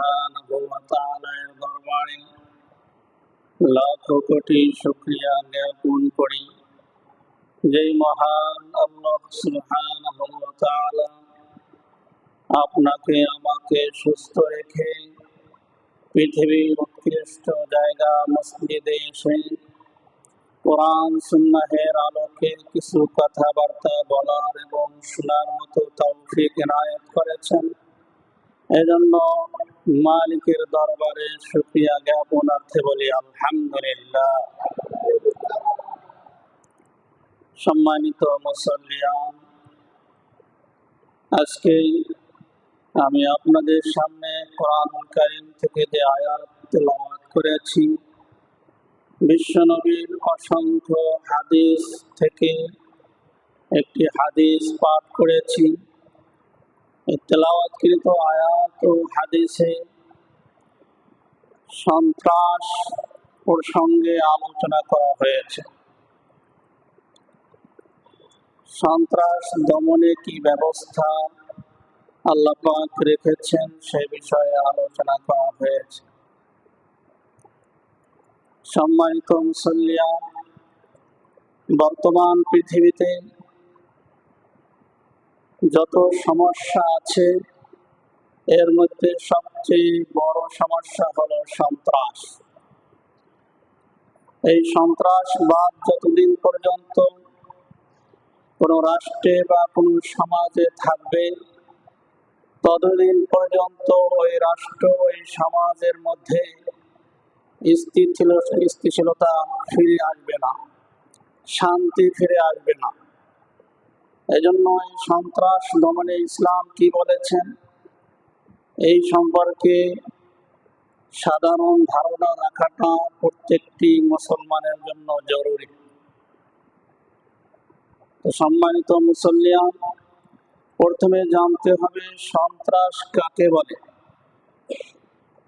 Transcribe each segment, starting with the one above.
সুবহানাহু ওয়া তাআলার দরবারে লাখ কোটি শুকরিয়া জ্ঞাপন করি। যেই মহান আল্লাহ সুবহানাহু ওয়া তাআলা আপনাকে, আমাকে সুস্থ রেখে পৃথিবীর উৎকৃষ্ট জায়গা, মসজিদে এসে কোরআন, সুন্নাহের আলোকে কিছু কথাবার্তা বলার এবং শোনার মতো তৌফিক এনায়েত করেছেন। এজন্য মালিকের দরবারে শুক্রিয়া জ্ঞাপনার্থে বলি, আলহামদুলিল্লাহ। সম্মানিত মুসল্লিয়ান, আজকে আমি আপনাদের সামনে কোরআন কারিম থেকে যে আয়াত তেলাওয়াত করেছি, বিশ্বনবীর অসংখ্য হাদিস থেকে একটি হাদিস পাঠ করেছি। তেলাওয়াতকৃত আয়াত ও হাদিসে সন্ত্রাস প্রসঙ্গে আলোচনা করা হয়েছে। সন্ত্রাস দমনে কি ব্যবস্থা আল্লাহ পাক রেখেছেন সে বিষয়ে আলোচনা করা হয়েছে। সম্মানিত মুসল্লিয়া, বর্তমান পৃথিবীতে যত সমস্যা আছে, এর মধ্যে সবচেয়ে বড় সমস্যা হলো সন্ত্রাস। এই সন্ত্রাসবাদ যতদিন পর্যন্ত কোনো রাষ্ট্রে বা কোনো সমাজে থাকবে, ততদিন পর্যন্ত ওই রাষ্ট্র, ওই সমাজের মধ্যে স্থিতিশীল স্থিতিশীলতা ফিরে আসবে না, শান্তি ফিরে আসবে না। এজন্য এই সন্ত্রাস দমনে ইসলাম কি বলেছেন? এই সম্পর্কে সাধারণ ধারণা রাখাটা প্রত্যেকটি মুসলমানের জন্য জরুরি। সম্মানিত মুসল্লিয়ান প্রথমে জানতে হবে সন্ত্রাস কাকে বলে।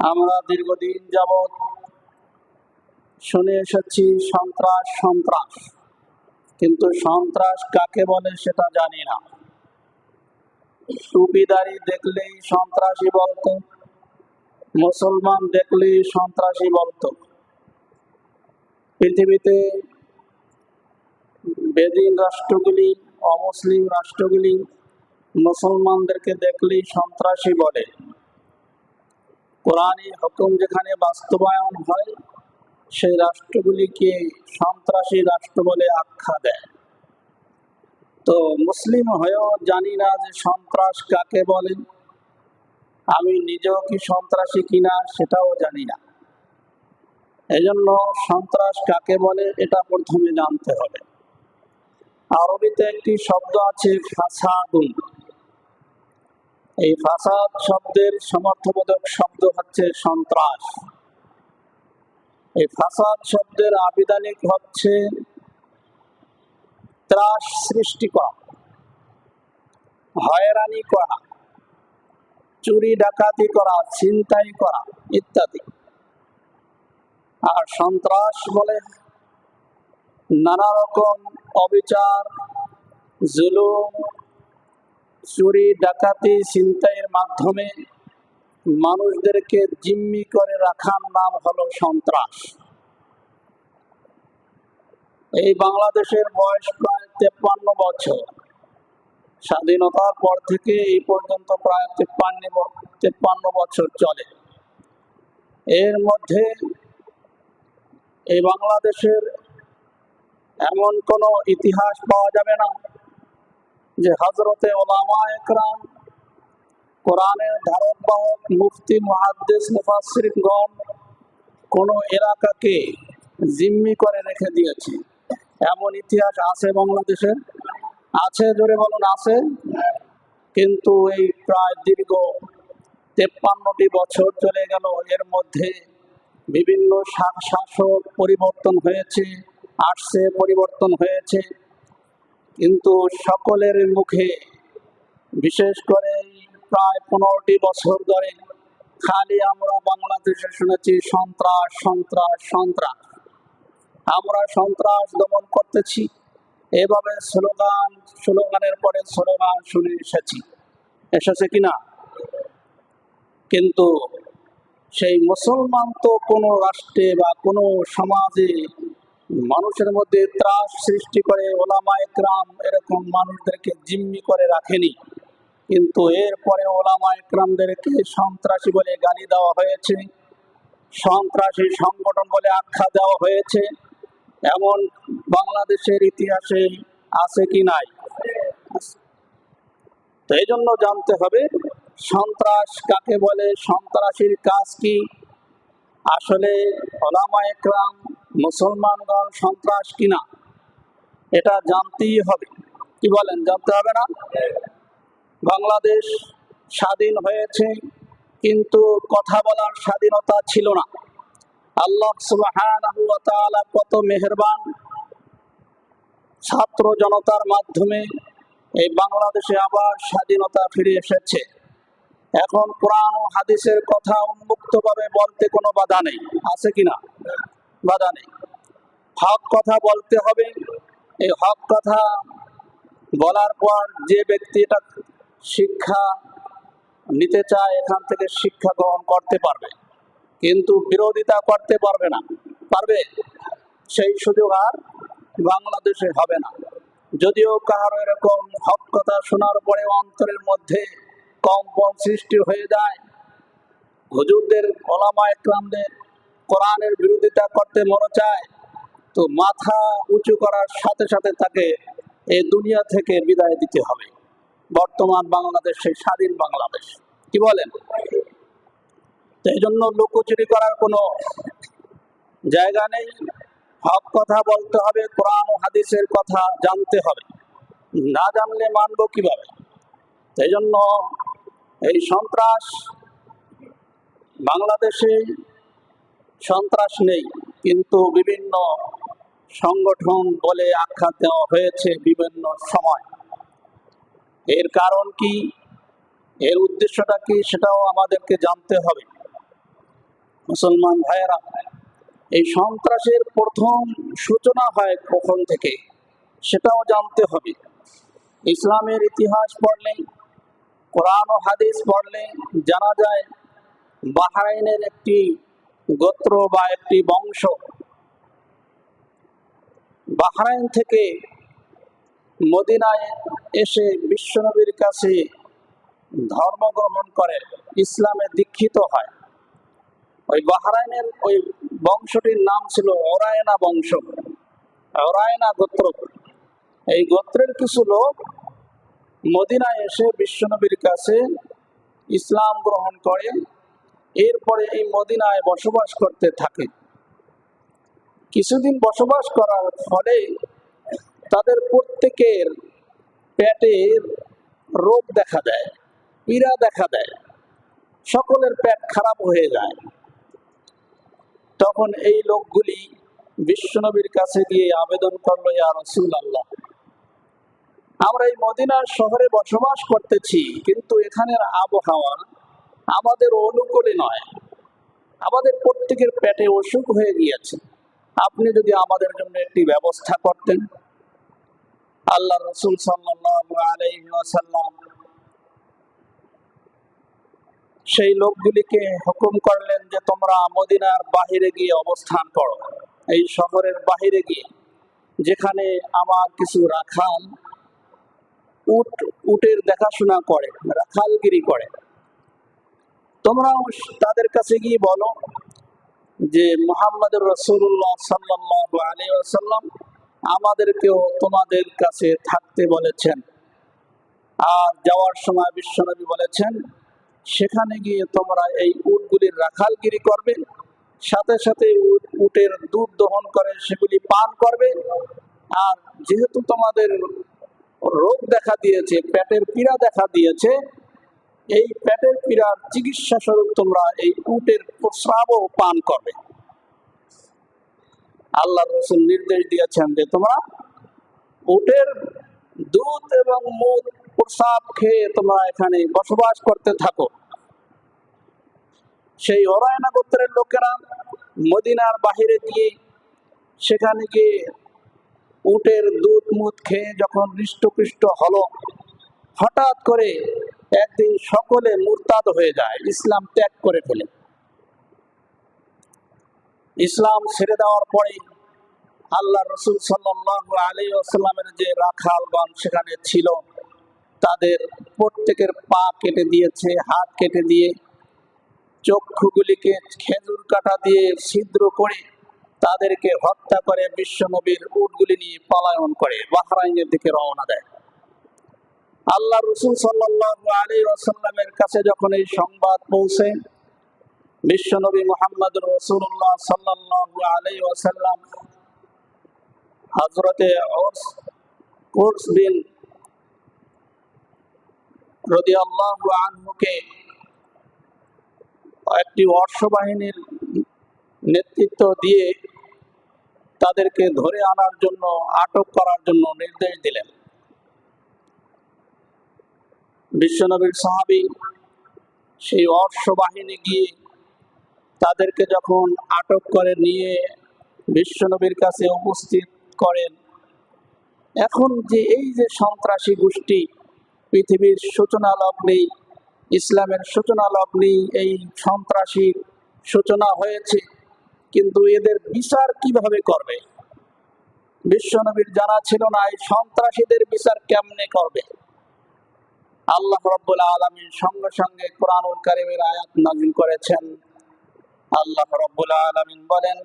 আমরা দীর্ঘদিন যাবৎ শুনে এসেছি সন্ত্রাস সন্ত্রাস। কিন্তু সন্ত্রাস কাকে বলে সেটা জানি না। টুপিদারি দেখলেই সন্ত্রাসী বলতো, মুসলমান দেখলেই সন্ত্রাসী বলতো। পৃথিবীতে বেদিন রাষ্ট্রগুলি, অমুসলিম রাষ্ট্রগুলি মুসলমানদেরকে দেখলেই সন্ত্রাসী বলে। কোরআনী হুকুম যেখানে বাস্তবায়ন হয় সেই রাষ্ট্রগুলিকে সন্ত্রাসী রাষ্ট্র বলে আখ্যা দেয়। তো মুসলিম হয়েও জানি না যে সন্ত্রাস কাকে বলেন আমি নিজেও কি সন্ত্রাসী কিনা সেটাও জানি না। এজন্য সন্ত্রাস কাকে বলে এটা প্রথমে জানতে হবে। আরবিতে একটি শব্দ আছে ফাসাদুন। এই ফাসাদ শব্দের সমর্থবোধক শব্দ হচ্ছে সন্ত্রাস। এই ফাসাদ শব্দের আবিধানিক হচ্ছে ত্রাস সৃষ্টি করা, হয়রানি করা, চুরি ডাকাতি করা, ছিনতাই করা ইত্যাদি। আর সন্ত্রাস বলে নানা রকম অবিচার, জুলুম, চুরি, ডাকাতি, ছিনতাইয়ের মাধ্যমে মানুষদেরকে জিম্মি করে রাখার নাম হলো সন্ত্রাস। এই বাংলাদেশের বয়স প্রায় তেপ্পান্ন বছর। স্বাধীনতার পর থেকে এই পর্যন্ত প্রায় তেপ্পান্ন তেপ্পান্ন বছর চলে। এর মধ্যে এই বাংলাদেশের এমন কোনো ইতিহাস পাওয়া যাবে না যে হজরতে ওলামা একরাম কোরআনের ধারক বাহক মুফতি মহাদ্দেশ মুফাসরিকগণ কোনো এলাকাকে জিম্মি করে রেখে দিয়েছে। এমন ইতিহাস আছে বাংলাদেশের? আছে, জোরে বলুন, আছে। কিন্তু এই প্রায় দীর্ঘ তেপ্পান্নটি বছর চলে গেল, এর মধ্যে বিভিন্ন শাসক পরিবর্তন হয়েছে, আসছে, পরিবর্তন হয়েছে। কিন্তু সকলের মুখে, বিশেষ করে প্রায় পনেরোটি বছর ধরে খালি আমরা বাংলাদেশে শুনেছি সন্ত্রাস সন্ত্রাস সন্ত্রাস। আমরা সন্ত্রাস দমন করতেছি। এভাবে স্লোগান, স্লোগানের পরে স্লোগান শুনে এসেছি। এসেছে কিনা? কিন্তু সেই মুসলমান তো কোনো রাষ্ট্রে বা কোনো সমাজে মানুষের মধ্যে ত্রাস সৃষ্টি করে ওলামায় একরাম এরকম মানুষদেরকে জিম্মি করে রাখেনি। কিন্তু এরপরে ওলামা একরামদেরকে সন্ত্রাসী বলে গালি দেওয়া হয়েছে। সন্ত্রাসী সংগঠন বলে আখ্যা দেওয়া হয়েছে। এমন বাংলাদেশের ইতিহাসে আছে কি নাই? তো এই জন্য জানতে হবে, সন্ত্রাস কাকে বলে, সন্ত্রাসীর কাজ কি? আসলে ওলামা একরাম মুসলমানগণ সন্ত্রাস কিনা? এটা জানতেই হবে। কি বলেন? জানতে হবে না? বাংলাদেশ স্বাধীন হয়েছে, কিন্তু কথা বলার স্বাধীনতা ছিল না। আল্লাহ তাআলা কত মেহেরবান ছাত্র জনতার মাধ্যমে এই বাংলাদেশে আবার স্বাধীনতা ফিরে এসেছে। এখন কোরআন ও হাদিসের কথা উন্মুক্তভাবে বলতে কোনো বাধা নেই। আছে কিনা বাধা নেই। হক কথা বলতে হবে। এই হক কথা বলার পর যে ব্যক্তি এটা শিক্ষা নিতে চায়, এখান থেকে শিক্ষা গ্রহণ করতে পারবে। কিন্তু বিরোধিতা করতে পারবে না। পারবে? সেই সুযোগ আর বাংলাদেশে হবে না। যদিও কারও এরকম হক কথা শোনার পরে অন্তরের মধ্যে কম্পন সৃষ্টি হয়ে যায়, হুজুরদের ওলামা একরামদের কোরআনের বিরোধিতা করতে মনে চায়, তো মাথা উঁচু করার সাথে সাথে তাকে এই দুনিয়া থেকে বিদায় দিতে হবে। বর্তমান বাংলাদেশ, সেই স্বাধীন বাংলাদেশ। কি বলেন? তো এই জন্য লুকোচুরি করার কোনো জায়গা নেই। হক কথা বলতে হবে, কোরআন হাদিসের কথা জানতে হবে। না জানলে মানব কীভাবে? সেই জন্য এই সন্ত্রাস, বাংলাদেশে সন্ত্রাস নেই, কিন্তু বিভিন্ন সংগঠন বলে আখ্যা দেওয়া হয়েছে বিভিন্ন সময়। এর কারণ কি? এর উদ্দেশ্যটা কি? সেটাও আমাদেরকে জানতে হবে। মুসলমান ভাইয়েরা, এই সন্ত্রাসের প্রথম সূচনা হয় কখন থেকে? সেটাও জানতে হবে। ইসলামের ইতিহাস পড়লে, কোরআন ও হাদিস পড়লে জানা যায়, বাহরাইনের একটি গোত্র বা একটি বংশ বাহরাইন থেকে মদিনায় এসে বিশ্বনবীর কাছে ধর্ম গ্রহণ করে, ইসলামে দীক্ষিত হয়। ওই বাহরাইনের ওই বংশটির নাম ছিল ওরায়না বংশ। ওরায়না গোত্র। এই গোত্রের কিছু লোক মদিনায় এসে বিশ্বনবীর কাছে ইসলাম গ্রহণ করে, এরপরে এই মদিনায় বসবাস করতে থাকে। কিছুদিন বসবাস করার ফলে তাদের প্রত্যেকের পেটের রোগ দেখা দেয়, পীড়া দেখা দেয়, সকলের পেট খারাপ হয়ে যায়। তখন এই লোকগুলি বিশ্বনবীর কাছে গিয়ে আবেদন করল, ইয়া আল্লাহ আমরা এই মদিনার শহরে বসবাস করতেছি, কিন্তু এখানের আবহাওয়া আমাদের অনুকূলে নয়। আমাদের প্রত্যেকের পেটে অসুখ হয়ে গিয়েছে। আপনি যদি আমাদের জন্য একটি ব্যবস্থা করতেন আল্লাহ রসুল ওয়াসাল্লাম সেই লোকগুলিকে হুকুম করলেন যে তোমরা মদিনার বাহিরে গিয়ে অবস্থান করো। এই শহরের বাহিরে গিয়ে যেখানে আমার কিছু রাখাল উট, উটের দেখাশোনা করে, রাখালগিরি করে। তোমরাও তাদের কাছে গিয়ে বলো যে মোহাম্মদ রসুল্লাহ সাল্লাহ আলী আসাল্লাম আমাদেরকেও তোমাদের কাছে থাকতে বলেছেন। আর যাওয়ার সময় বিশ্বনবী বলেছেন, সেখানে গিয়ে তোমরা এই উটগুলির রাখালগিরি করবে, সাথে সাথে উট, উটের দুধ দহন করে সেগুলি পান করবে। আর যেহেতু তোমাদের রোগ দেখা দিয়েছে, পেটের পীড়া দেখা দিয়েছে, এই পেটের পীড়ার চিকিৎসা স্বরূপ তোমরা এই উটের প্রস্রাবও পান করবে। আল্লাহ রসুল নির্দেশ দিয়েছেন যে তোমরা উটের দুধ এবং মুখ প্রসাব খেয়ে তোমরা এখানে বসবাস করতে থাকো। সেই অরায়না গোত্রের লোকেরা মদিনার বাহিরে গিয়ে সেখানে গিয়ে উটের দুধ মুধ খেয়ে যখন হৃষ্টপৃষ্ট হলো, হঠাৎ করে একদিন সকলে মুরতাদ হয়ে যায়, ইসলাম ত্যাগ করে ফেলে। ইসলাম ছেড়ে দেওয়ার পরে আল্লাহ রসুল সাল্লাহ আলী আসাল্লামের যে রাখালগণ সেখানে ছিল, তাদের প্রত্যেকের পা কেটে দিয়েছে, হাত কেটে দিয়ে, চক্ষুগুলিকে খেজুর কাটা দিয়ে ছিদ্র করে তাদেরকে হত্যা করে বিশ্বনবীর উটগুলি নিয়ে পলায়ন করে, বাহরাইনের দিকে রওনা দেয়। আল্লাহ রসুল সাল্লাহ আলী আসাল্লামের কাছে যখন এই সংবাদ পৌঁছে মোহাম্মদ রসুল্লাহ ওয়াসাল্লাম আনহুকে একটি অশ্ববাহিনীর নেতৃত্ব দিয়ে তাদেরকে ধরে আনার জন্য, আটক করার জন্য নির্দেশ দিলেন। বিশ্বনবীর সাহাবি সেই অশ্ববাহিনী গিয়ে তাদেরকে যখন আটক করে নিয়ে বিশ্বনবীর কাছে উপস্থিত করেন, এখন যে এই যে সন্ত্রাসী গোষ্ঠী, পৃথিবীর সূচনা লগ্নেই ইসলামের সূচনা লগ্নেই এই সন্ত্রাসী সূচনা হয়েছে, কিন্তু এদের বিচার কীভাবে করবে? বিশ্বনবীর জানা ছিল না এই সন্ত্রাসীদের বিচার কেমনে করবে? আল্লাহ রব্বুল আলমীর সঙ্গে সঙ্গে কোরআনুল কারিমের আয়াত নাজিল করেছেন। আল্লাহ রব্বুল আলমিন বলেন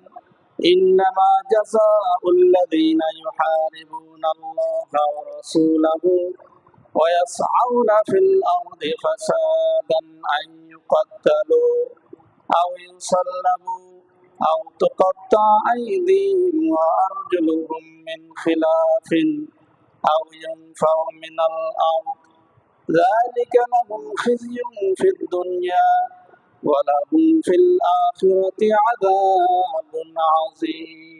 إنما جزاء الذين يحاربون الله ورسوله ويسعون في الأرض فسادا أن يقتلوا أو يصلبوا أو تقطع أيديهم وأرجلهم من خلاف أو ينفوا من الأرض ذلك لهم خزي في الدنيا ولهم في الآخرة عذاب عظيم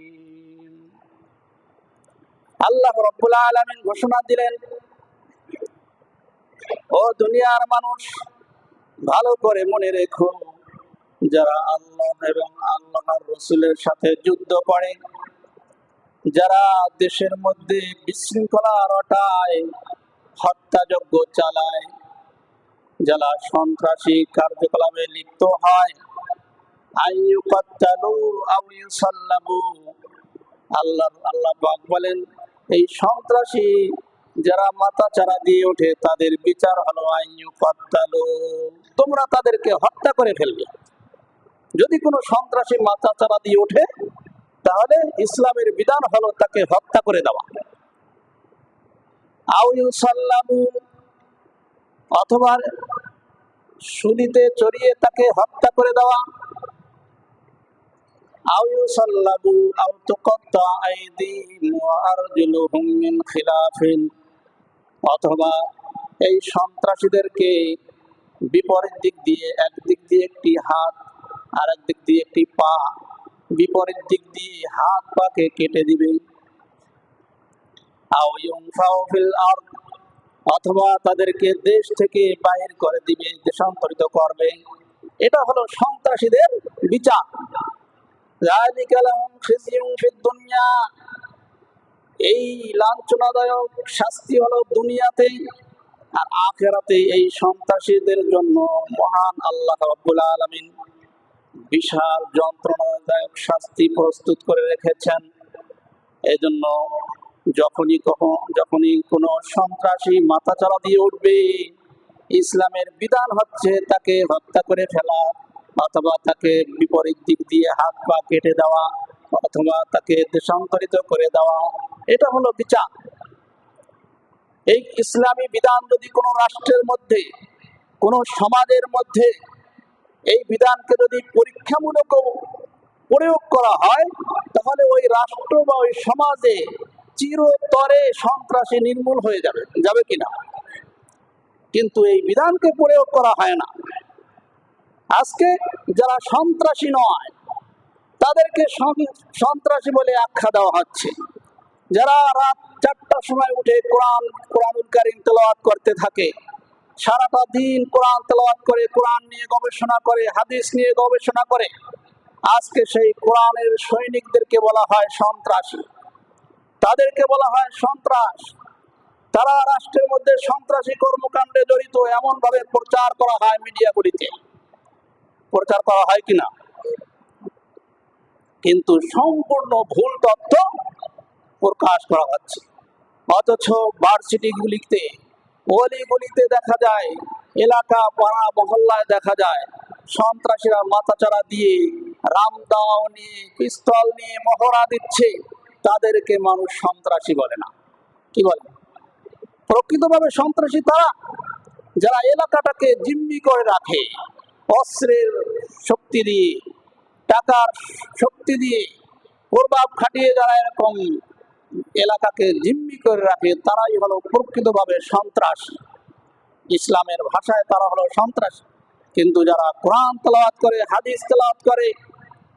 আল্লাহ রব্বুল আলমিন ঘোষণা দিলেন ও দুনিয়ার মানুষ ভালো করে মনে রেখো যারা আল্লাহ এবং আল্লাহর রসুলের সাথে যুদ্ধ করে যারা দেশের মধ্যে বিশৃঙ্খলা রটায় হত্যাযজ্ঞ চালায় যারা সন্ত্রাসী কার্যকলাপে লিপ্ত হয় আল্লাহ আল্লাহ বলেন, এই সন্ত্রাসী যারা মাথা চারা দিয়ে ওঠে, তাদের বিচার হলো তোমরা তাদেরকে হত্যা করে ফেলবে। যদি কোনো সন্ত্রাসী মাথা চারা দিয়ে ওঠে, তাহলে ইসলামের বিধান হলো তাকে হত্যা করে দেওয়া। আও ইউসাল্লাবু অথবা সুলিতে চড়িয়ে তাকে হত্যা করে দেওয়া। এই সন্ত্রাসীদেরকে বিপরীত দিক দিয়ে একদিক দিয়ে একটি হাত আর একদিক দিয়ে একটি পা, বিপরীত দিক দিয়ে হাত কেটে দিবে। অথবা তাদেরকে দেশ থেকে বাহির করে দিবে, দেশান্তরিত করবে। এটা হলো সন্ত্রাসীদের বিচার। এই লাঞ্ছনাদায়ক শাস্তি হলো দুনিয়াতে আর আখেরাতে এই সন্ত্রাসীদের জন্য মহান আল্লাহ রব্বুল আলমিন বিশাল যন্ত্রণাদায়ক শাস্তি প্রস্তুত করে রেখেছেন। এজন্য যখনই কখন, যখনই কোনো সন্ত্রাসী মাথাচাড়া দিয়ে উঠবে, ইসলামের বিধান হচ্ছে তাকে হত্যা করে ফেলা, অথবা তাকে বিপরীত দিক দিয়ে হাত পা কেটে দেওয়া, অথবা তাকে দেশান্তরিত করে দেওয়া, এটা হলো বিচার। এই ইসলামী বিধান যদি কোনো রাষ্ট্রের মধ্যে, কোনো সমাজের মধ্যে, এই বিধানকে যদি পরীক্ষামূলক প্রয়োগ করা হয়, তাহলে ওই রাষ্ট্র বা ওই সমাজে চিরতরে সন্ত্রাসী নির্মূল হয়ে যাবে যাবে কিনা? কিন্তু এই বিধানকে প্রয়োগ করা হয় না। আজকে যারা সন্ত্রাসী নয়, তাদেরকে সন্ত্রাসী বলে আখ্যা দেওয়া হচ্ছে। যারা রাত চারটার সময় উঠে কোরআন, কোরআনুল কারিম তেলাওয়াত করতে থাকে, সারাটা দিন কোরআন তেলাওয়াত করে, কোরআন নিয়ে গবেষণা করে, হাদিস নিয়ে গবেষণা করে, আজকে সেই কোরআনের সৈনিকদেরকে বলা হয় সন্ত্রাসী। তাদেরকে বলা হয় সন্ত্রাস। তারা রাষ্ট্রের মধ্যে সন্ত্রাসী কর্মকাণ্ডে জড়িত এমন ভাবে প্রচার করা হয় মিডিয়াগুলিতে। প্রচার করা হয় কিনা? কিন্তু সম্পূর্ণ ভুল তথ্য প্রকাশ করা হচ্ছে। অথচ ভার্সিটিগুলিতে, অলিগুলিতে দেখা যায়, এলাকা পাড়া মহল্লায় দেখা যায়, সন্ত্রাসীরা মাথাচাড়া দিয়ে রামদাও নিয়ে, পিস্তল নিয়ে মহড়া দিচ্ছে। তাদেরকে মানুষ সন্ত্রাসী বলে না। কি বলে? প্রকৃতভাবে সন্ত্রাসী তারা? যারা এলাকাটাকে জিম্মি করে রাখে, অস্ত্রের শক্তি দিয়ে, টাকার শক্তি দিয়ে প্রভাব খাটিয়ে যারা এরকম এলাকাকে জিম্মি করে রাখে, তারাই হলো প্রকৃতভাবে সন্ত্রাস। ইসলামের ভাষায় তারা হলো সন্ত্রাস। কিন্তু যারা কোরআন তেলাওয়াত করে, হাদিস তেলাওয়াত করে,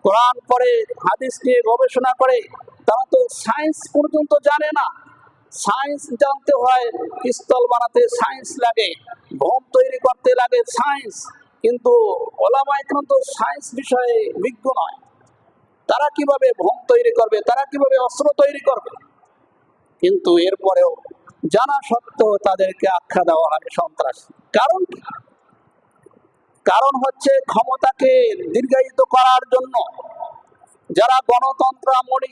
কোরআন পড়ে, হাদিস নিয়ে গবেষণা করে তারা তো সায়েন্স পর্যন্ত জানে না। সায়েন্স জানতে হয় পিস্তল বানাতে সায়েন্স লাগে বোম তৈরি করতে লাগে সায়েন্স কিন্তু ওলামা তো সায়েন্স বিষয়ে বিজ্ঞ নয়। তারা কীভাবে ভোম তৈরি করবে? তারা কীভাবে অস্ত্র তৈরি করবে? কিন্তু এরপরেও জানা সত্ত্বেও তাদেরকে আখ্যা দেওয়া হয় সন্ত্রাস। কারণ কারণ হচ্ছে ক্ষমতাকে দীর্ঘায়িত করার জন্য যারা গণতন্ত্র আমলি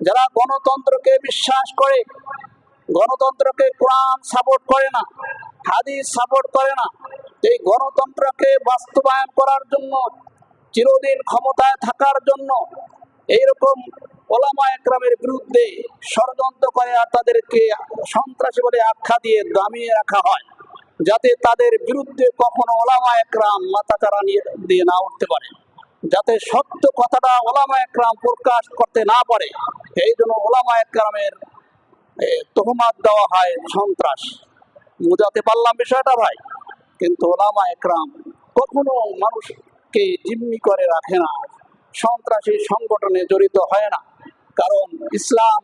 যারা গণতন্ত্রকে বিশ্বাস করে, গণতন্ত্রকে কোরআন সাপোর্ট করে না, হাদিস সাপোর্ট করে না, এই গণতন্ত্রকে বাস্তবায়ন করার জন্য, চিরদিন ক্ষমতায় থাকার জন্য, এইরকম ওলামা একরামের বিরুদ্ধে ষড়যন্ত্র করে আর তাদেরকে সন্ত্রাসী বলে আখ্যা দিয়ে দামিয়ে রাখা হয়, যাতে তাদের বিরুদ্ধে কখনো ওলামা একরাম মাথাচাড়া নিয়ে দিয়ে না উঠতে পারে। যাতে সত্য কথাটা ওলামা একরাম প্রকাশ করতে না পারে। এই জন্য ওলামা একরামের তোহমাত দেওয়া হয় সন্ত্রাস। বোঝাতে পারলাম বিষয়টা ভাই, কিন্তু ওলামা একরাম কখনো মানুষকে জিম্মি করে রাখে না। সন্ত্রাসী সংগঠনে জড়িত হয় না। কারণ ইসলাম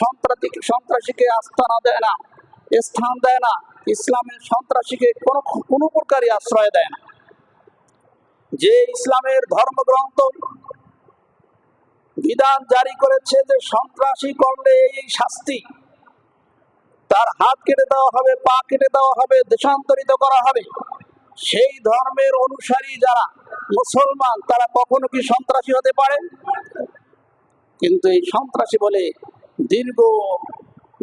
সন্ত্রাসী, সন্ত্রাসীকে আস্থানা দেয় না, স্থান দেয় না। ইসলামের সন্ত্রাসীকে কোনো কোনো প্রকারই আশ্রয় দেয় না। যে ইসলামের ধর্মগ্রন্থ বিধান জারি করেছে যে সন্ত্রাসী করলে এই শাস্তি, তার হাত কেটে দেওয়া হবে, পা কেটে দেওয়া হবে, দেশান্তরিত করা হবে, সেই ধর্মের অনুসারী যারা মুসলমান, তারা কখনো কি সন্ত্রাসী হতে পারে? কিন্তু এই সন্ত্রাসী বলে দীর্ঘ,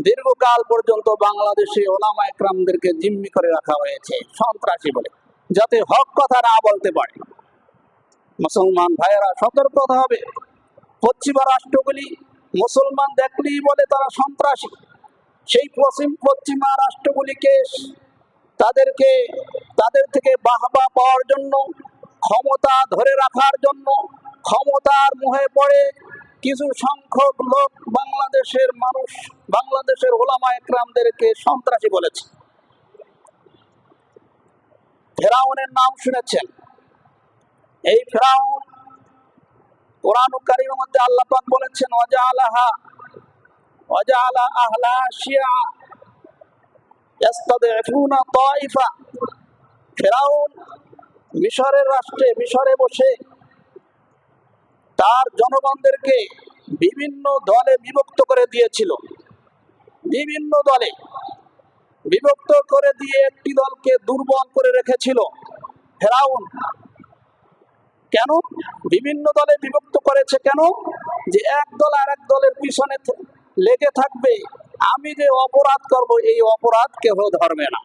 দীর্ঘকাল পর্যন্ত বাংলাদেশে ওলামা একরামদেরকে জিম্মি করে রাখা হয়েছে সন্ত্রাসী বলে, যাতে হক কথা না বলতে পারে। মুসলমান ভাইয়েরা সতর্ক হবে। পশ্চিমা রাষ্ট্রগুলি মুসলমান দেখলেই বলে তারা সন্ত্রাসী। সেই পশ্চিম পশ্চিমা রাষ্ট্রগুলিকে তাদেরকে, তাদের থেকে বাহবা পাওয়ার জন্য, ক্ষমতা ধরে রাখার জন্য, ক্ষমতার মুহে পড়ে কিছু সংখ্যক লোক বাংলাদেশের মানুষ, বাংলাদেশের ওলামা একরামদেরকে সন্ত্রাসী বলেছে। ফেরাউনের নাম শুনেছেন। এই ফেরাউন মধ্যে আল্লাহ পাক বলেছেন ওয়াজালাহা ওয়াজালা আহলা শিয়া তাইফা। ফেরাউন মিশরের রাষ্ট্রে, মিশরে বসে তার জনগণদেরকে বিভিন্ন দলে বিভক্ত করে দিয়েছিল। বিভিন্ন দলে বিভক্ত করে দিয়ে একটি দলকে দুর্বল করে রেখেছিল ফেরাউন। কেন? বিভিন্ন দলে বিভক্ত করেছে কেন? যে এক দল আর এক দলের পিছনে লেগে থাকবে। আমি যে অপরাধ করব, এই অপরাধ কেহ ধরবে না।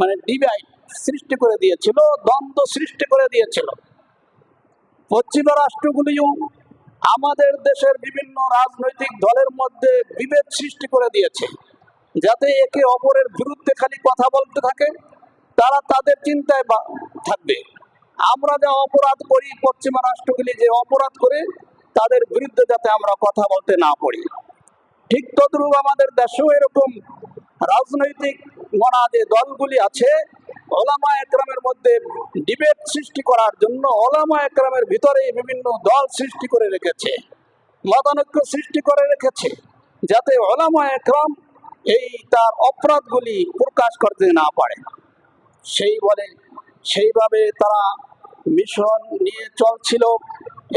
মানে ডিভাইড সৃষ্টি করে দিয়েছিল, দ্বন্দ্ব সৃষ্টি করে দিয়েছিল। পশ্চিমা রাষ্ট্রগুলিও আমাদের দেশের বিভিন্ন রাজনৈতিক দলের মধ্যে বিভেদ সৃষ্টি করে দিয়েছে। যাতে একে অপরের বিরুদ্ধে খালি কথা বলতে থাকে, তারা তাদের চিন্তায় থাকবে। আমরা যা অপরাধ করি, পশ্চিমা রাষ্ট্রগুলি যে অপরাধ করে, তাদের বিরুদ্ধে যাতে আমরা কথা বলতে না পারি। ঠিক তদ্রূপ আমাদের দেশেও এরকম রাজনৈতিক মনা যে দলগুলি আছে, ওলামা একরামের মধ্যে ডিবেট সৃষ্টি করার জন্য ওলামা একরামের ভিতরে বিভিন্ন দল সৃষ্টি করে রেখেছে, মতানৈক্য সৃষ্টি করে রেখেছে, যাতে ওলামা একরাম এই তার অপরাধগুলি প্রকাশ করতে না পারে। সেই বলে সেইভাবে তারা মিশন নিয়ে চলছিল।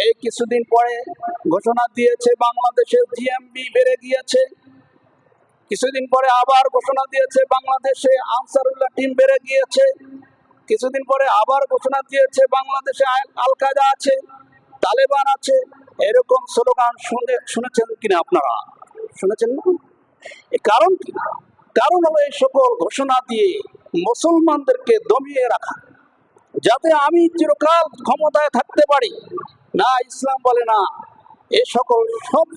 এই কিছুদিন পরে ঘোষণা দিয়েছে বাংলাদেশের জিএমবি বেড়ে গিয়েছে। কিছুদিন পরে আবার ঘোষণা দিয়েছে বাংলাদেশে আনসারুল্লাহ টিম বেড়ে গিয়েছে। কিছুদিন পরে আবার ঘোষণা দিয়েছে বাংলাদেশে আল কায়দা আছে, তালেবান আছে। এরকম স্লোগান শুনে শুনেছেন কিনা আপনারা? শুনেছেন না? কারণ কি? কারণ হলো এই সকল ঘোষণা দিয়ে মুসলমানদেরকে দমিয়ে রাখা। যাতে আমি চিরকাল ক্ষমতায় থাকতে পারি। না, ইসলাম বলে না। এ সকল সব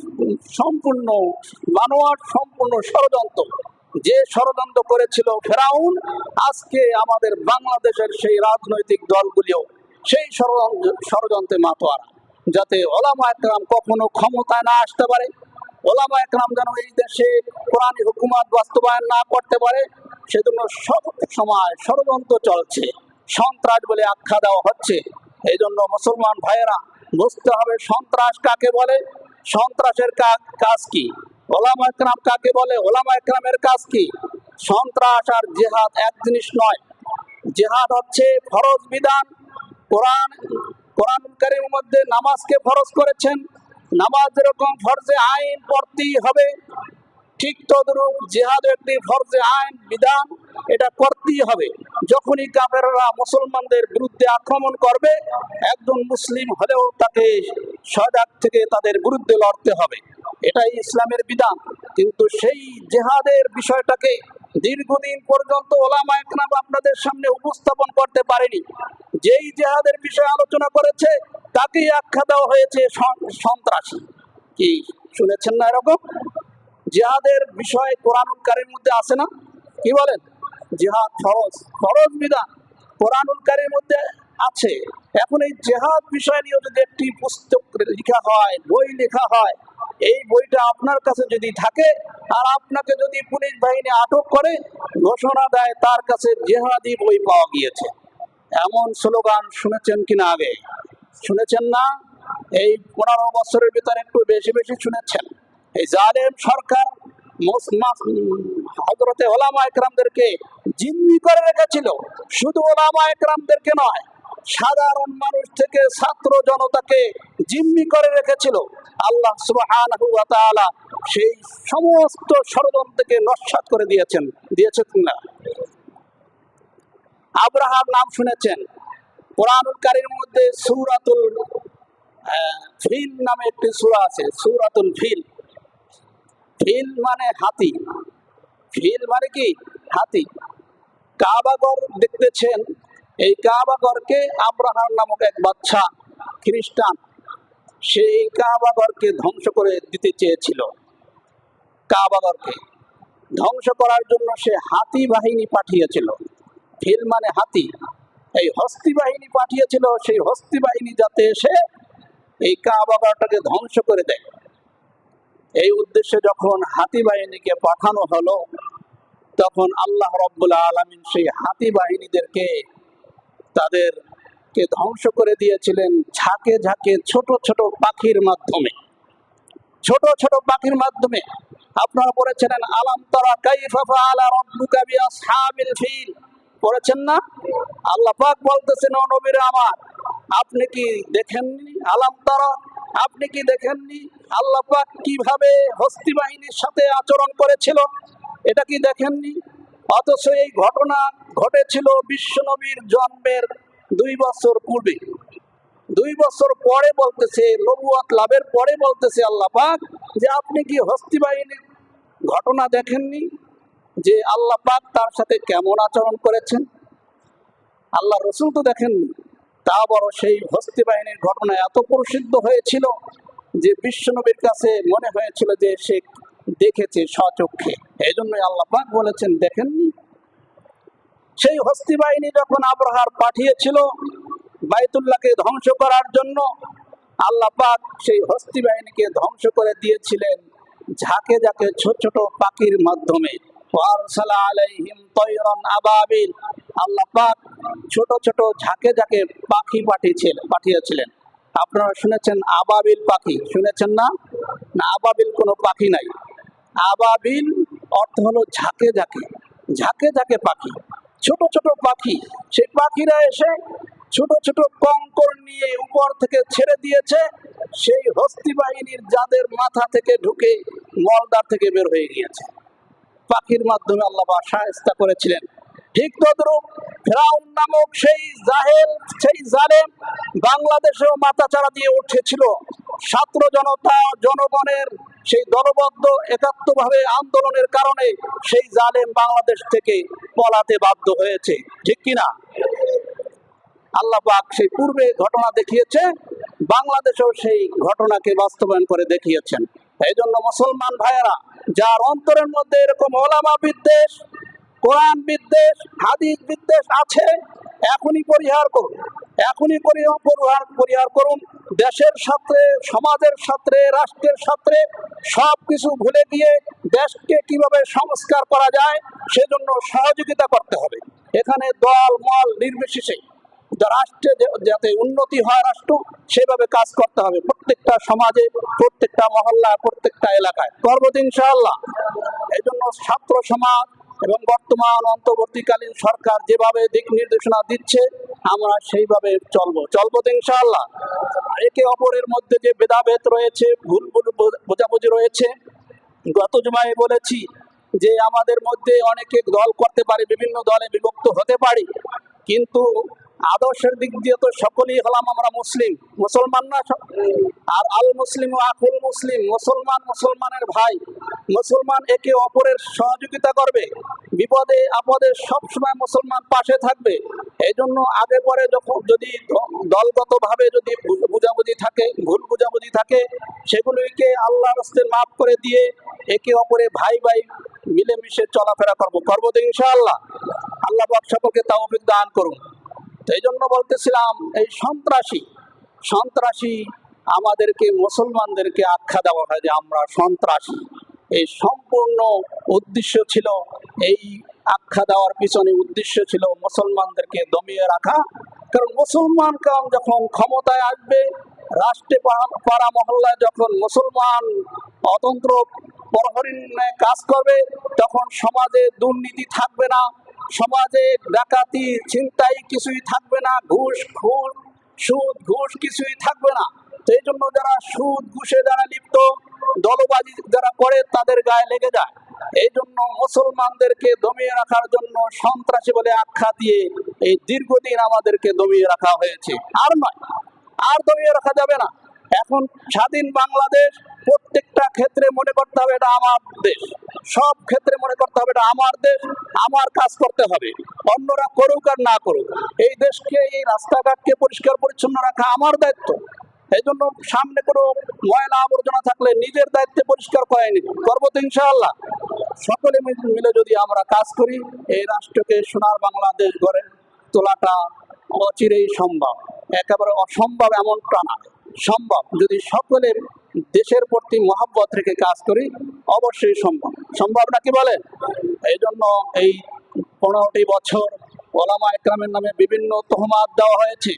সম্পূর্ণ, মানোয়ার সম্পূর্ণ ষড়যন্ত্র। যে ষড়যন্ত্র করেছিল ফেরাউন, আজকে আমাদের বাংলাদেশের সেই রাজনৈতিক দলগুলিও সেই ষড়যন্ত্র মাতোয়ারা। যাতে ওলামা একরাম কখনো ক্ষমতায় না আসতে পারে, ওলামা একরাম যেন এই দেশে কোরআনী হুকুমত বাস্তবায়ন না করতে পারে, সেজন্য সব সময় ষড়যন্ত্র চলছে। সন্ত্রাস বলে আখ্যা দেওয়া হচ্ছে। এই জন্য মুসলমান ভাইয়েরা, বুঝতে হবে সন্ত্রাস কাকে বলে? সন্ত্রাসের কাজ কি? ওলামা একরাম কাকে বলে? ওলামা একরামের কাজ কি? সন্ত্রাস আর জেহাদ এক জিনিস নয়। জেহাদ হচ্ছে ফরজ বিধান। কোরআন কোরআন কারিমের মধ্যে নামাজকে ফরজ করেছেন। নামাজ যেরকম ফরজে আইন পড়তেই হবে ঠিক তদরূপ জেহাদ একটি ফরজে আইন, বিধান, এটা করতেই হবে। যখনই কাফেররা মুসলমানদের বিরুদ্ধে আক্রমণ করবে, একজন মুসলিম হলেও তাকে সজাগ থেকে তাদের বিরুদ্ধে লড়তে হবে। এটাই ইসলামের বিধান। কিন্তু সেই জেহাদের বিষয়টাকে দীর্ঘদিন পর্যন্ত ওলামা একরাম আপনাদের সামনে উপস্থাপন করতে পারেনি। যেই জেহাদের বিষয়ে আলোচনা করেছে, তাকেই আখ্যা দেওয়া হয়েছে সন- সন্ত্রাসী। কি শুনেছেন না এরকম? জিহাদের বিষয় কোরআনুল কারির মধ্যে আছে না? কি বলেন? জিহাদ ফরজ। ফরজ বিধান। কোরআনুল কারির মধ্যে আছে। এখন এই জেহাদ বিষয় নিয়ে যদি একটি পুস্তক লেখা হয়, বই লেখা হয়, এই বইটা আপনার কাছে যদি থাকে, আর আপনাকে যদি পুলিশ বাহিনী আটক করে, ঘোষণা দেয়, তার কাছে জেহাদি বই পাওয়া গিয়েছে। এমন স্লোগান শুনেছেন কিনা আগে? শুনেছেন না? এই পনেরো বছরের ভিতরে একটু বেশি বেশি শুনেছেন। এই জালেম সরকার হজরতে ওলামা একরামদেরকে জিম্মি করে রেখেছিল। শুধু ওলামা একরামদেরকে নয়, সাধারণ মানুষ থেকে ছাত্র জনতাকে জিম্মি করে রেখেছিল। আল্লাহ তাআলা সেই সমস্ত ষড়যন্ত্রকে নস্বাত করে দিয়েছেন দিয়েছেন না আব্রাহার নাম শুনেছেন। কোরআনুল মধ্যে সুরাতুল ফিল নামে একটি সূরা আছে, সূরাতুল ফিল। ফিল মানে হাতি। ফিল মানে কি? হাতি। কাবাগর দেখতেছেন, এই কাবাগরকে আব্রাহাম নামক এক বাচ্চা খ্রিস্টান সেই কাবাগরকে ধ্বংস করে দিতে চেয়েছিল। কাবাগরকে ধ্বংস করার জন্য সে হাতি বাহিনী পাঠিয়েছিল। ফিল মানে হাতি। এই হস্তি বাহিনী পাঠিয়েছিল, সেই হস্তি বাহিনী যাতে এসে এই কাবাগরটাকে ধ্বংস করে দেয়। এই উদ্দেশ্যে যখন হাতি বাহিনীকে পাঠানো হলো, তখন আল্লাহ রব্বুল আলমিন সেই হাতি বাহিনীদেরকে তাদেরকে ধ্বংস করে দিয়েছিলেন ঝাঁকে ঝাঁকে ছোট ছোট পাখির মাধ্যমে। ছোট ছোট পাখির মাধ্যমে। আপনারা পড়েছিলেন, আলাম তারা কাইফা ফাআলা ফিল? পড়েছেন না? আল্লাহ পাক বলতেছেন, ও আমার, আপনি কি দেখেননি? আলাম তারা আপনি কি দেখেননি? আল্লাহ কীভাবে হস্তি বাহিনীর সাথে আচরণ করেছিল? এটা কি দেখেননি? অথচ এই ঘটনা ঘটেছিল বিশ্বনবীর জন্মের দুই বছর পূর্বে। দুই বছর পরে বলতেছে নবুয়াত লাভের পরে বলতেছে আল্লাহ পাক যে আপনি কি হস্তি বাহিনীর ঘটনা দেখেননি? যে আল্লাহ পাক তার সাথে কেমন আচরণ করেছেন? আল্লাহ রসুল তো দেখেননি। তা বড় সেই হস্তি বাহিনীর ঘটনা এত প্রসিদ্ধ হয়েছিল যে বিশ্বনবীর কাছে মনে হয়েছিল যে সে দেখেছে স্বচক্ষে। এই জন্যই আল্লাপাক বলেছেন দেখেননি সেই হস্তি বাহিনী যখন আব্রাহার পাঠিয়েছিল বাইতুল্লাহকে ধ্বংস করার জন্য, আল্লাহ সেই হস্তি বাহিনীকে ধ্বংস করে দিয়েছিলেন ঝাঁকে ঝাঁকে ছোট ছোট পাখির মাধ্যমে। আল্লাহ পাক ছোট ছোট, ঝাঁকে ঝাঁকে পাখি পাঠিয়েছিলেন পাঠিয়েছিলেন। আপনারা শুনেছেন আবাবিল পাখি? শুনেছেন না? না, আবাবিল কোনো পাখি নাই। আবাবিল অর্থ হলো ঝাঁকে ঝাঁকে ঝাঁকে ঝাঁকে পাখি। ছোট ছোট পাখি সেই পাখিরা এসে ছোট ছোট কঙ্কর নিয়ে উপর থেকে ছেড়ে দিয়েছে। সেই হস্তি বাহিনীর যাদের মাথা থেকে ঢুকে মলদার থেকে বের হয়ে গিয়েছে। পাখির মাধ্যমে আল্লাহ সাহেস্তা করেছিলেন। ঠিক তদ্রুপ ফেরাউন নামক সেই জাহেল, সেই জালেম বাংলাদেশেও মাথাচাড়া দিয়ে উঠেছিল। ছাত্র জনতা, জনগণের সেই দলবদ্ধ, একাত্মভাবে আন্দোলনের কারণে সেই জালেম বাংলাদেশ থেকে পলাতে বাধ্য হয়েছে। ঠিক কিনা? আল্লাহ পাক সেই পূর্বে ঘটনা দেখিয়েছে, বাংলাদেশেও সেই ঘটনাকে বাস্তবায়ন করে দেখিয়েছেন। এই জন্য মুসলমান ভাইয়েরা, যার অন্তরের মধ্যে এরকম ওলামা বিদ্বেষ কোরআন বিদ্বেষ, হাদিস বিদ্বেষ আছে, এখনই পরিহার করুন। এখনই পরিহার পরিহার করুন। দেশের সাথে সমাজের সাথে রাষ্ট্রের সাথে সব কিছু ভুলে গিয়ে দেশকে কীভাবে সংস্কার করা যায়, সেজন্য সহযোগিতা করতে হবে। এখানে দল মল নির্বিশেষে রাষ্ট্রে যাতে উন্নতি হয় রাষ্ট্র, সেভাবে কাজ করতে হবে। প্রত্যেকটা সমাজে, প্রত্যেকটা মহল্লা প্রত্যেকটা এলাকায়। তো ইনশাআল্লাহ। এই জন্য ছাত্র সমাজ এবং বর্তমান অন্তর্বর্তীকালীন সরকার যেভাবে দিক নির্দেশনা দিচ্ছে, আমরা সেইভাবে চলবো। চলব তো ইনশাআল্লাহ। একে অপরের মধ্যে যে ভেদাভেদ রয়েছে, ভুল ভুল বোঝাবুঝি রয়েছে, গত জমায় বলেছি যে আমাদের মধ্যে অনেকে দল করতে পারে, বিভিন্ন দলে বিভক্ত হতে পারে, কিন্তু আদর্শের দিক দিয়ে তো সকলেই হলাম আমরা মুসলিম। মুসলমান না আর আল মুসলিম ও আকুল মুসলিম মুসলমান মুসলমানের ভাই। মুসলমান একে অপরের সহযোগিতা করবে। বিপদে আপদে সবসময় মুসলমান পাশে থাকবে। এই জন্য আগে পরে যখন যদি দলগত ভাবে যদি বুঝাবুঝি থাকে, ভুল বুঝাবুঝি থাকে, সেগুলিকে আল্লাহ রস্তে মাফ করে দিয়ে একে অপরে ভাই ভাই মিলেমিশে চলাফেরা করব। করব তো ইনশাআল্লাহ। আল্লাহ সকলকে তাওফিক দান করুন। এই জন্য বলতেছিলাম, এই সন্ত্রাসী সন্ত্রাসী আমাদেরকে, মুসলমানদেরকে আখ্যা দেওয়া হয় যে আমরা সন্ত্রাসী। এই সম্পূর্ণ উদ্দেশ্য ছিল, এই আখ্যা দেওয়ার পিছনে উদ্দেশ্য ছিল মুসলমানদেরকে দমিয়ে রাখা। কারণ মুসলমান কারণ যখন ক্ষমতায় আসবে, রাষ্ট্রে পাড়া- মহল্লায় যখন মুসলমান অতন্ত্র প্রহরীর ন্যায় কাজ করবে, তখন সমাজে দুর্নীতি থাকবে না। সমাজে ডাকাতি চিন্তাই কিছুই থাকবে না, ঘুষ, খুন, সুদ, ঘুষ কিছুই থাকবে না। এই জন্য যারা সুদ, ঘুষে যারা লিপ্ত, দলবাজি যারা করে, তাদের গায়ে লেগে যায়। এই জন্য মুসলমানদেরকে দমিয়ে রাখার জন্য সন্ত্রাসী বলে আখ্যা দিয়ে এই দীর্ঘদিন আমাদেরকে দমিয়ে রাখা হয়েছে। আর নয়, আর দমিয়ে রাখা যাবে না। এখন স্বাধীন বাংলাদেশ প্রত্যেকটা ক্ষেত্রে মনে করতে হবে এটা আমার দেশ। সব ক্ষেত্রে মনে করতে হবে এটা আমার দেশ, আমার কাজ করতে হবে। অন্যরা করুক আর না করুক, এই দেশকে, এই রাস্তাঘাটকে পরিষ্কার পরিচ্ছন্ন রাখা আমার দায়িত্ব। এই জন্য সামনে কোনো ময়লা আবর্জনা থাকলে নিজের দায়িত্বে পরিষ্কার করে নি করব তো ইনশাআল্লাহ। সকলে মিল- যদি আমরা কাজ করি, এই রাষ্ট্রকে সোনার বাংলাদেশ গড়ে তোলাটা অচিরেই সম্ভব। একেবারে অসম্ভব এমনটা না সম্ভব। যদি সকলের দেশের প্রতি মহাব্বত রেখে কাজ করি, অবশ্যই সম্ভব। সম্ভব নাকি বলে এই জন্য এই পনেরোটি বছর ওলামা একরামের নামে বিভিন্ন তহমাত দেওয়া হয়েছে।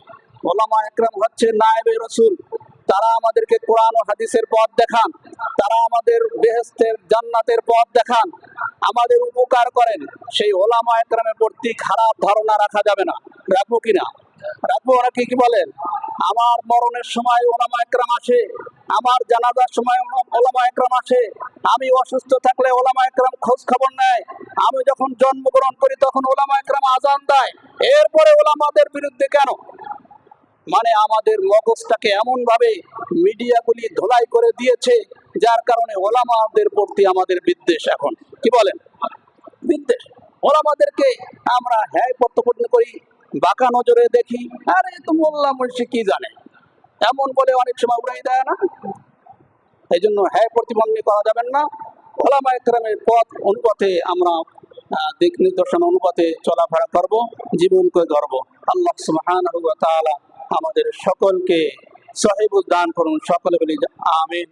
ওলামা একরাম হচ্ছে নায়েবে রসুল। তারা আমাদেরকে কোরআন ও হাদিসের পথ দেখান। তারা আমাদের বেহেস্তের জান্নাতের পথ দেখান। আমাদের উপকার করেন। সেই ওলামা একরামের প্রতি খারাপ ধারণা রাখা যাবে না। রাখব কিনা রাখব, ওরা কি কি বলেন। আমার মরণের সময় ওলামা একরাম আসে, আমার জানাজার সময় ওলা- ওলামা একরাম আসে। আমি অসুস্থ থাকলে ওলামা একরাম খোঁজ খবর নেয়। আমি যখন জন্মগ্রহণ করি তখন ওলামা একরাম আজান দেয়। এরপরে ওলামাদের বিরুদ্ধে কেন? মানে আমাদের মগজটাকে এমন ভাবে মিডিয়াগুলি ধোলাই করে দিয়েছে, যার কারণে ওলামাদের প্রতি আমাদের বিদ্বেষ এখন। কি বলেন? বিদ্বেষ। ওলামাদেরকে আমরা হ্যাঁ প্রত্যপন্ন করি বাঁকা নজরে দেখি, আরে তো মোল্লা মুন্সি কি জানে? এমন বলে অনেক সময় উড়াই দেয় না। এই জন্য হ্যাঁ প্রতিবন্ধী করা যাবেন না। ওলামা একরামের পথ অনুপাতে আমরা দিক নির্দেশন অনুপাতে চলাফেরা করব, জীবনকে গর্ব। আল্লাহ তাআলা আমাদের সকলকে সহিবুল দান করুন। সকলে বলি আমিন।